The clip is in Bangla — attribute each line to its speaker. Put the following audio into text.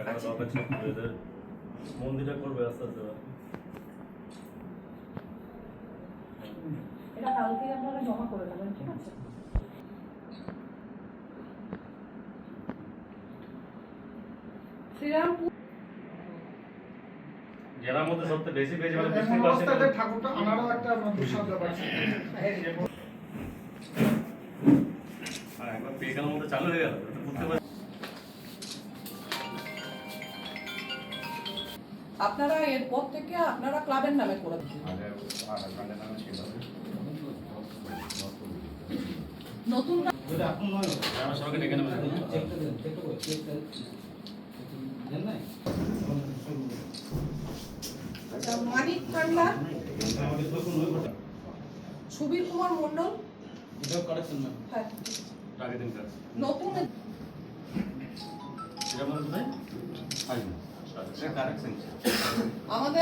Speaker 1: টাকাটা দরকার ছিল এদের মন্দিরটা করবে আস্তে আস্তে
Speaker 2: এটা কালকে আপনারা জমা করে দেবেন ঠিক আছে? শ্রীরামপুর
Speaker 1: জেলার মধ্যে সবথেকে বেশি পেয়েছে মানে পাশে।
Speaker 3: ঠাকুরটা একটা ব্যাপার
Speaker 1: আর একবার পেকালের মধ্যে চালু হয়ে গেল। বুঝতে পারছি।
Speaker 2: আপনারা এরপর থেকে আপনারা ক্লাবের নামে করে নতুন আচ্ছা, মানিক সুবীর কুমার মণ্ডল। হ্যাঁ। নতুন আমাদের